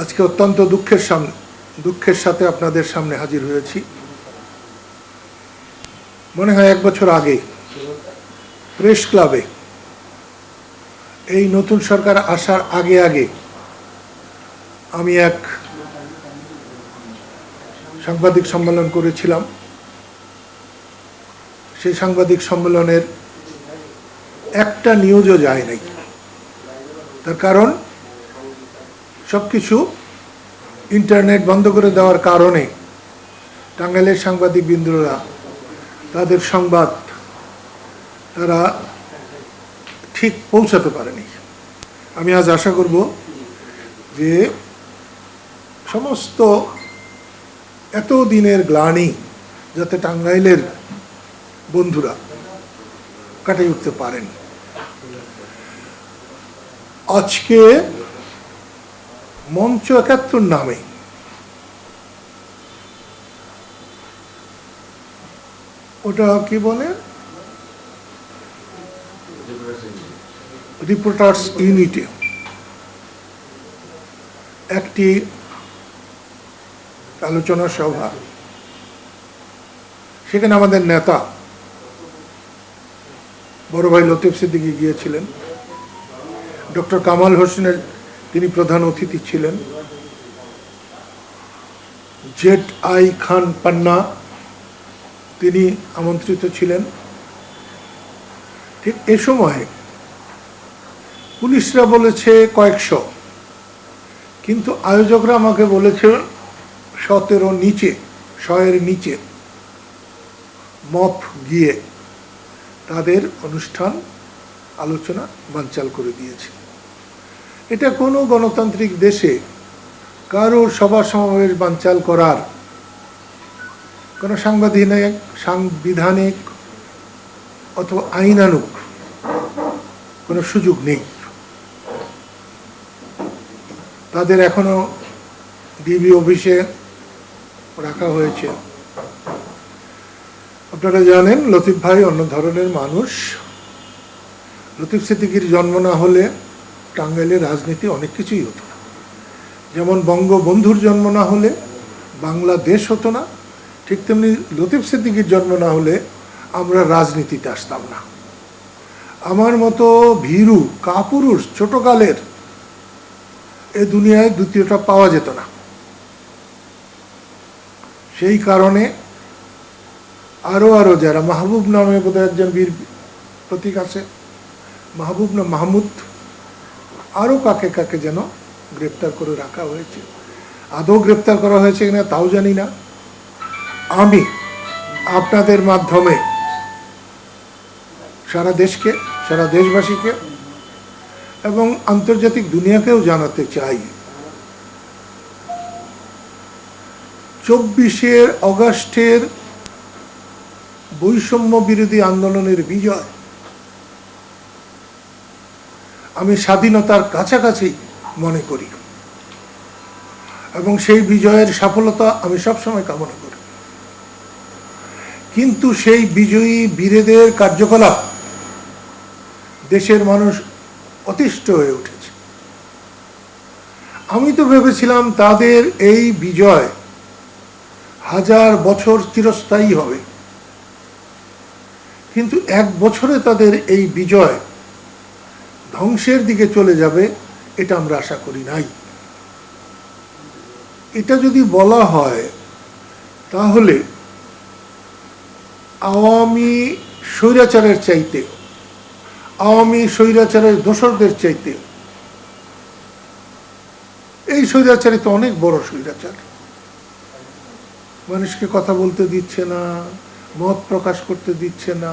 আজকে অত্যন্ত দুঃখের সামনে, দুঃখের সাথে আপনাদের সামনে হাজির হয়েছি। মনে হয় এক বছর আগে, প্রেস ক্লাবে এই নতুন সরকার আসার আগে আগে আমি এক সাংবাদিক সম্মেলন করেছিলাম। সেই সাংবাদিক সম্মেলনের একটা নিউজও যায় নাই। তার কারণ সব কিছু ইন্টারনেট বন্ধ করে দেওয়ার কারণে টাঙ্গাইলের সাংবাদিক বিন্দুরা তাদের সংবাদ তারা ঠিক পৌঁছাতে পারেনি। আমি আজ আশা করব যে সমস্ত এত দিনের গ্লানি যাতে টাঙ্গাইলের বন্ধুরা কাটিয়ে উঠতে পারেন। আজকে মঞ্চ একাত্তর নামে। ওটা কি বলে? রিপোর্টার্স ইউনিটে একটি আলোচনা সভা। সেখানে আমাদের নেতা বড় ভাই লতিফ সিদ্দিকি গিয়েছিলেন। ডক্টর কামাল হোসেনের প্রধান অতিথি ছিলেন। জেট আই খান পান্না তিনি আমন্ত্রিত ছিলেন। ঠিক এ সময়ে পুলিশরা বলেছে কয়েকশো। কিন্তু আয়োজকরা আমাকে বলেছে সতেরো নিচে, শয়ের নিচে মপ গিয়ে তাদের অনুষ্ঠান, আলোচনা, বানচাল করে দিয়েছে। এটা কোনো গণতান্ত্রিক দেশে কারোর সভা সমাবেশ বানচাল করার কোনো সাংবিধানিক সাংবিধানিক অথবা আইনানুক কোনো সুযোগ নেই। তাদের এখনও ডিবি অফিসে রাখা হয়েছে। আপনারা জানেন, লতিফ ভাই অন্য ধরনের মানুষ। লতিফ সিদ্দিকির জন্ম না হলে টাঙ্গাইলের রাজনীতি অনেক কিছুই হতো না। যেমন বঙ্গবন্ধুর জন্ম না হলে, বাংলাদেশ হতো না, ঠিক তেমনি লতিফ সিদ্দিকির জন্ম না হলে আমরা রাজনীতিতে আসতাম না। আমার মতো ভীরু, কাপুরুষ, ছোটকালের এ দুনিয়ায় দ্বিতীয়টা পাওয়া যেত না। সেই কারণে আরও আরও যারা মাহবুব নামে বোধহয় একজন বীর প্রতীক আছে, মাহবুব না মাহমুদ আরও কাকে কাকে যেন গ্রেপ্তার করে রাখা হয়েছে। আদৌ গ্রেপ্তার করা হয়েছে কিনা তাও জানি না। আমি আপনাদের মাধ্যমে সারা দেশকে, সারা দেশবাসীকে এবং আন্তর্জাতিক দুনিয়াকেও জানাতে চাই। চব্বিশের অগাস্টের বৈষম্য বিরোধী আন্দোলনের বিজয় আমি স্বাধীনতার কাছাকাছি মনে করি। এবং সেই বিজয়ের সফলতা আমি সবসময় কামনা করি। কিন্তু সেই বিজয়ী বীরেদের কার্যকলাপ দেশের মানুষ অতিষ্ঠ হয়ে উঠেছে। আমি তো ভেবেছিলাম তাদের এই বিজয় হাজার বছর চিরস্থায়ী হবে। কিন্তু এক বছরে তাদের এই বিজয় ধ্বংসের দিকে চলে যাবে, এটা আমরা আশা করি নাই। এটা যদি বলা হয়, তাহলে আওয়ামী স্বৈরাচারের চাইতে আওয়ামী স্বৈরাচারের দোসরদের চাইতে এই স্বৈরাচারই তো অনেক বড় স্বৈরাচার। মানুষকে কথা বলতে দিচ্ছে না, মত প্রকাশ করতে দিচ্ছে না।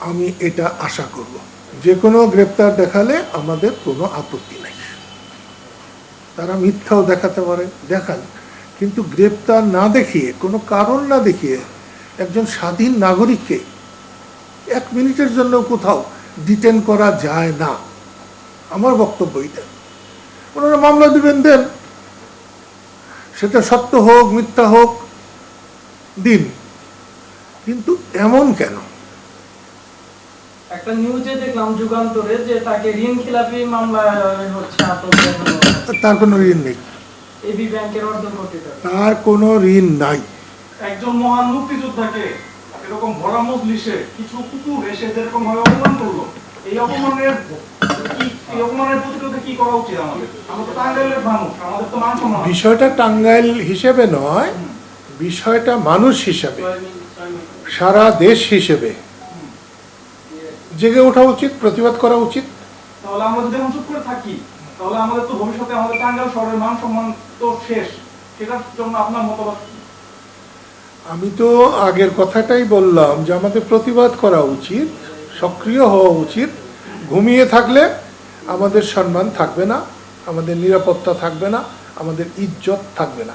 আমি এটা আশা করব। যে কোনো গ্রেপ্তার দেখালে আমাদের কোনো আপত্তি নাই। তারা মিথ্যাও দেখাতে পারে দেখান কিন্তু গ্রেপ্তার না দেখিয়ে, কোনো কারণ না দেখিয়ে একজন স্বাধীন নাগরিককে এক মিনিটের জন্য কোথাও ডিটেন করা যায় না। আমার বক্তব্য এটা ওনারা মামলা দিবেন, দেন। সেটা সত্য হোক, মিথ্যা হোক, দিন। কিন্তু এমন কেন? একটা নিউজে দেখলাম যুগান্তরে যে তাকে ঋণ খেলাপি মামলায় হচ্ছে আটক তার কোনো ঋণ নেই। এবি ব্যাংকের অর্ধ কোটি টাকা। তার কোনো ঋণ নাই। একজন মহান মুক্তিযোদ্ধাকে এরকম ভরা মজলিসে কিছু কুকুর এসে যেরকম ভাবে অপমান করল এই অপমানের কি এই অপমানের প্রতিরোধে কি করা উচিত আমাদের? আমরা তো টাঙ্গাইলের মানুষ আমাদের তো মান সম্মান আছে। বিষয়টা টাঙ্গাইল হিসেবে নয় বিষয়টা মানুষ হিসেবে। সারা দেশ হিসেবে। জেগে ওঠা উচিত প্রতিবাদ করা উচিত। তাহলে আমরা যদি এখন চুপ করে থাকি তাহলে আমাদের তো ভবিষ্যতে আমাদের টাঙ্গাইল শহরের মান সম্মান তো শেষ। সেটার জন্য আপনার মতামত আমি তো আগের কথাটাই বললাম যে আমাদের প্রতিবাদ করা উচিত সক্রিয় হওয়া উচিত। ঘুমিয়ে থাকলে আমাদের সম্মান থাকবে না আমাদের নিরাপত্তা থাকবে না আমাদের ইজ্জত থাকবে না।